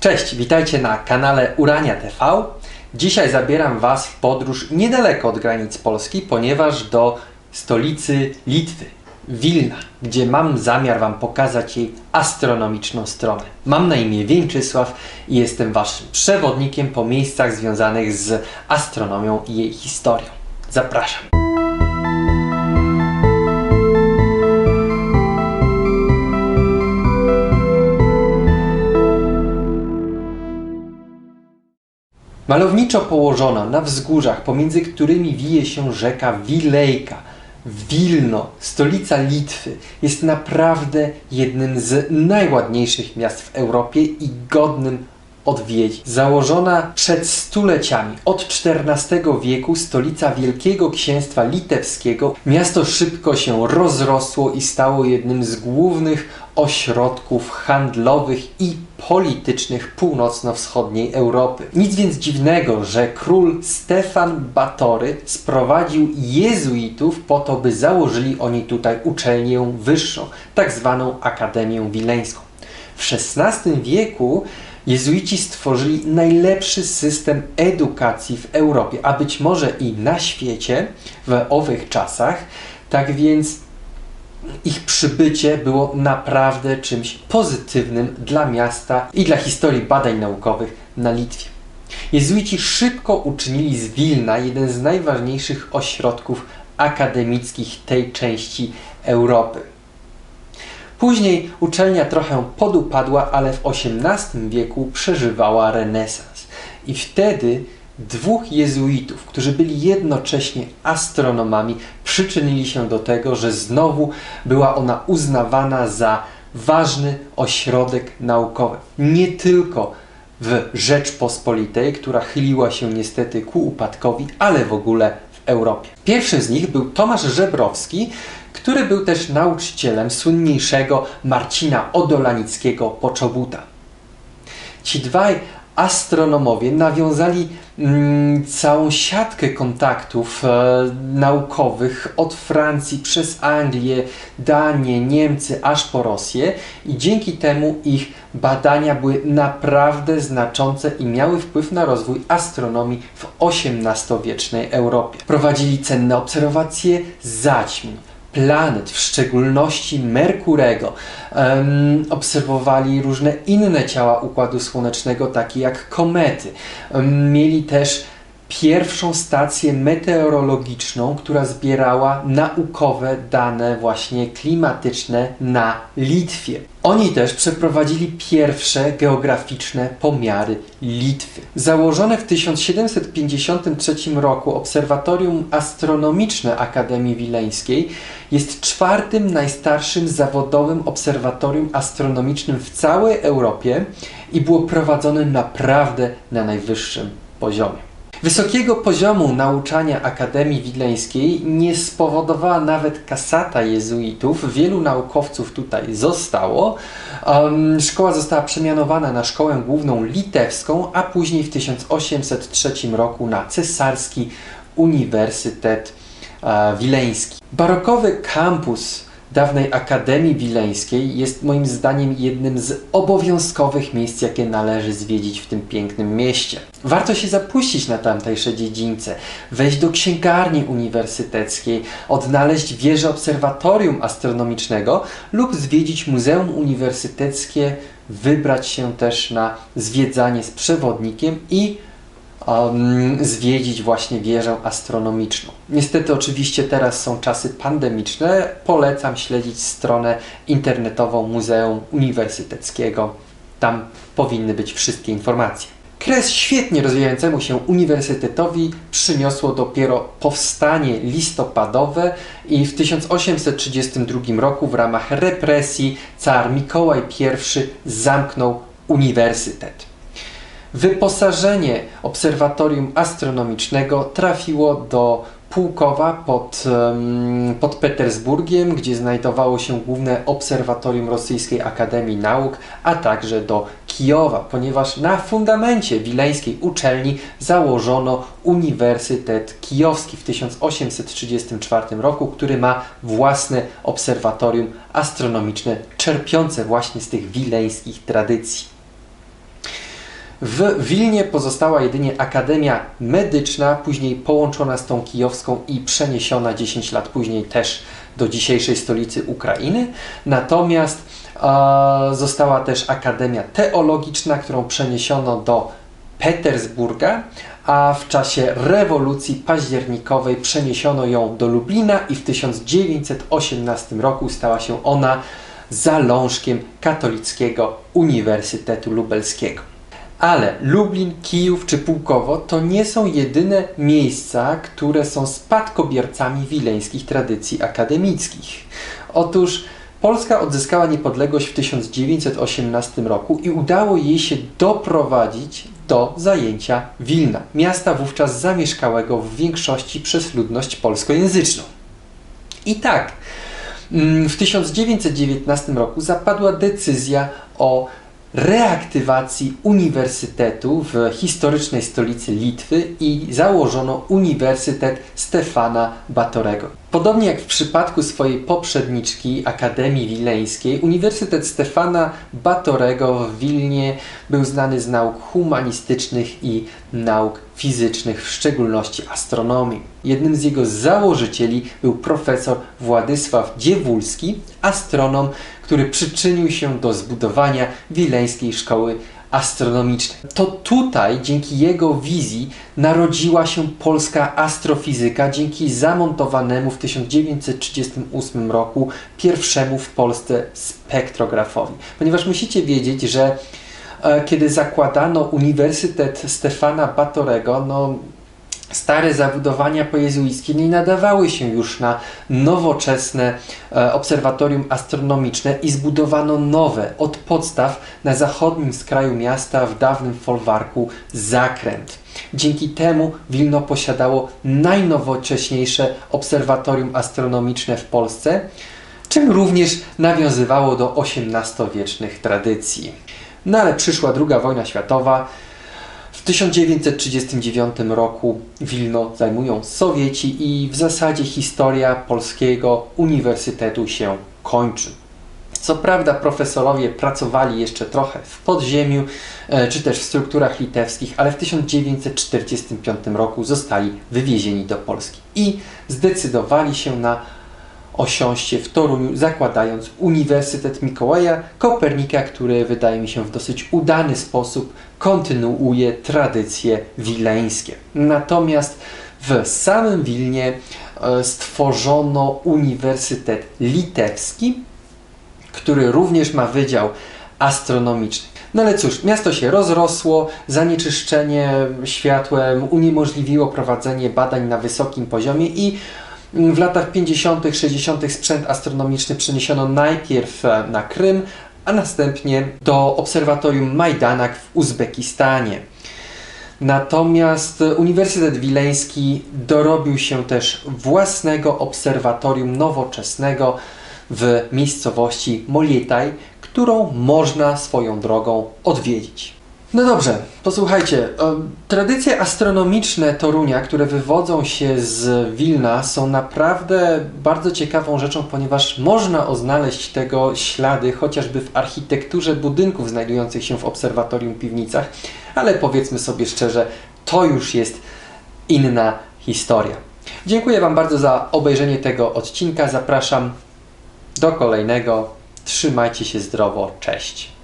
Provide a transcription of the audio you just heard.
Cześć, witajcie na kanale Urania TV. Dzisiaj zabieram Was w podróż niedaleko od granic Polski, ponieważ do stolicy Litwy, Wilna, gdzie mam zamiar Wam pokazać jej astronomiczną stronę. Mam na imię Wieńczysław i jestem Waszym przewodnikiem po miejscach związanych z astronomią i jej historią. Zapraszam. Malowniczo położona na wzgórzach, pomiędzy którymi wije się rzeka Wilejka, Wilno, stolica Litwy, jest naprawdę jednym z najładniejszych miast w Europie i godnym odwiedzin. Założona przed stuleciami, od XIV wieku, stolica Wielkiego Księstwa Litewskiego, miasto szybko się rozrosło i stało jednym z głównych ośrodków handlowych i politycznych północno-wschodniej Europy. Nic więc dziwnego, że król Stefan Batory sprowadził jezuitów po to, by założyli oni tutaj uczelnię wyższą, tak zwaną Akademię Wileńską. W XVI wieku jezuici stworzyli najlepszy system edukacji w Europie, a być może i na świecie w owych czasach. Tak więc ich przybycie było naprawdę czymś pozytywnym dla miasta i dla historii badań naukowych na Litwie. Jezuici szybko uczynili z Wilna jeden z najważniejszych ośrodków akademickich tej części Europy. Później uczelnia trochę podupadła, ale w XVIII wieku przeżywała renesans. I wtedy dwóch jezuitów, którzy byli jednocześnie astronomami, przyczynili się do tego, że znowu była ona uznawana za ważny ośrodek naukowy. Nie tylko w Rzeczpospolitej, która chyliła się niestety ku upadkowi, ale w ogóle w Europie. Pierwszym z nich był Tomasz Żebrowski, który był też nauczycielem słynniejszego Marcina Odolanickiego Poczobuta. Ci dwaj astronomowie nawiązali mm, całą siatkę kontaktów e, naukowych od Francji przez Anglię, Danię, Niemcy aż po Rosję i dzięki temu ich badania były naprawdę znaczące i miały wpływ na rozwój astronomii w XVIII-wiecznej Europie. Prowadzili cenne obserwacje zaćmień, planet, w szczególności Merkurego. Um, obserwowali różne inne ciała Układu Słonecznego, takie jak komety. Um, mieli też pierwszą stację meteorologiczną, która zbierała naukowe dane właśnie klimatyczne na Litwie. Oni też przeprowadzili pierwsze geograficzne pomiary Litwy. Założone w 1753 roku Obserwatorium Astronomiczne Akademii Wileńskiej jest czwartym najstarszym zawodowym obserwatorium astronomicznym w całej Europie i było prowadzone naprawdę na najwyższym poziomie. Wysokiego poziomu nauczania Akademii Wileńskiej nie spowodowała nawet kasata jezuitów. Wielu naukowców tutaj zostało. Um, szkoła została przemianowana na szkołę główną litewską, a później w 1803 roku na cesarski Uniwersytet e, Wileński. Barokowy kampus dawnej Akademii Wileńskiej jest moim zdaniem jednym z obowiązkowych miejsc, jakie należy zwiedzić w tym pięknym mieście. Warto się zapuścić na tamtejsze dziedzińce, wejść do księgarni uniwersyteckiej, odnaleźć wieżę obserwatorium astronomicznego lub zwiedzić Muzeum Uniwersyteckie, wybrać się też na zwiedzanie z przewodnikiem i um, zwiedzić właśnie wieżę astronomiczną. Niestety oczywiście teraz są czasy pandemiczne. Polecam śledzić stronę internetową Muzeum Uniwersyteckiego. Tam powinny być wszystkie informacje. Kres świetnie rozwijającemu się uniwersytetowi przyniosło dopiero powstanie listopadowe i w 1832 roku w ramach represji car Mikołaj I zamknął uniwersytet. Wyposażenie obserwatorium astronomicznego trafiło do Pułkowa pod, pod Petersburgiem, gdzie znajdowało się główne obserwatorium Rosyjskiej Akademii Nauk, a także do Kijowa, ponieważ na fundamencie wileńskiej uczelni założono Uniwersytet Kijowski w 1834 roku, który ma własne obserwatorium astronomiczne czerpiące właśnie z tych wileńskich tradycji. W Wilnie pozostała jedynie Akademia Medyczna, później połączona z tą kijowską i przeniesiona 10 lat później też do dzisiejszej stolicy Ukrainy. Natomiast e, została też Akademia Teologiczna, którą przeniesiono do Petersburga, a w czasie rewolucji październikowej przeniesiono ją do Lublina i w 1918 roku stała się ona zalążkiem Katolickiego Uniwersytetu Lubelskiego. Ale Lublin, Kijów czy Pułkowo to nie są jedyne miejsca, które są spadkobiercami wileńskich tradycji akademickich. Otóż Polska odzyskała niepodległość w 1918 roku i udało jej się doprowadzić do zajęcia Wilna, miasta wówczas zamieszkałego w większości przez ludność polskojęzyczną. I tak, mm, w 1919 roku zapadła decyzja o reaktywacji uniwersytetu w historycznej stolicy Litwy i założono Uniwersytet Stefana Batorego. Podobnie jak w przypadku swojej poprzedniczki Akademii Wileńskiej, Uniwersytet Stefana Batorego w Wilnie był znany z nauk humanistycznych i nauk fizycznych, w szczególności astronomii. Jednym z jego założycieli był profesor Władysław Dziewulski, astronom, który przyczynił się do zbudowania Wileńskiej Szkoły Astronomicznej. To tutaj, dzięki jego wizji, narodziła się polska astrofizyka, dzięki zamontowanemu w 1938 roku pierwszemu w Polsce spektrografowi. Ponieważ musicie wiedzieć, że e, kiedy zakładano Uniwersytet Stefana Batorego, no stare zabudowania pojezuickie nie nadawały się już na nowoczesne e, obserwatorium astronomiczne i zbudowano nowe od podstaw na zachodnim skraju miasta w dawnym folwarku zakręt. Dzięki temu Wilno posiadało najnowocześniejsze obserwatorium astronomiczne w Polsce, czym również nawiązywało do XVIII-wiecznych tradycji. No ale przyszła II wojna światowa, 1939 roku Wilno zajmują Sowieci i w zasadzie historia polskiego uniwersytetu się kończy. Co prawda profesorowie pracowali jeszcze trochę w podziemiu, e, czy też w strukturach litewskich, ale w 1945 roku zostali wywiezieni do Polski i zdecydowali się na osiąście w Toruniu, zakładając Uniwersytet Mikołaja Kopernika, który wydaje mi się w dosyć udany sposób kontynuuje tradycje wileńskie. Natomiast w samym Wilnie e, stworzono Uniwersytet Litewski, który również ma wydział astronomiczny. No ale cóż, miasto się rozrosło, zanieczyszczenie światłem uniemożliwiło prowadzenie badań na wysokim poziomie i w latach 50., 60. sprzęt astronomiczny przeniesiono najpierw e, na Krym, a następnie do obserwatorium Majdanak w Uzbekistanie. Natomiast Uniwersytet Wileński dorobił się też własnego obserwatorium nowoczesnego w miejscowości Molietaj, którą można swoją drogą odwiedzić. No dobrze, posłuchajcie. Tradycje astronomiczne Torunia, które wywodzą się z Wilna, są naprawdę bardzo ciekawą rzeczą, ponieważ można oznaleźć tego ślady chociażby w architekturze budynków znajdujących się w obserwatorium piwnicach, ale powiedzmy sobie szczerze, to już jest inna historia. Dziękuję Wam bardzo za obejrzenie tego odcinka. Zapraszam do kolejnego. Trzymajcie się zdrowo. Cześć.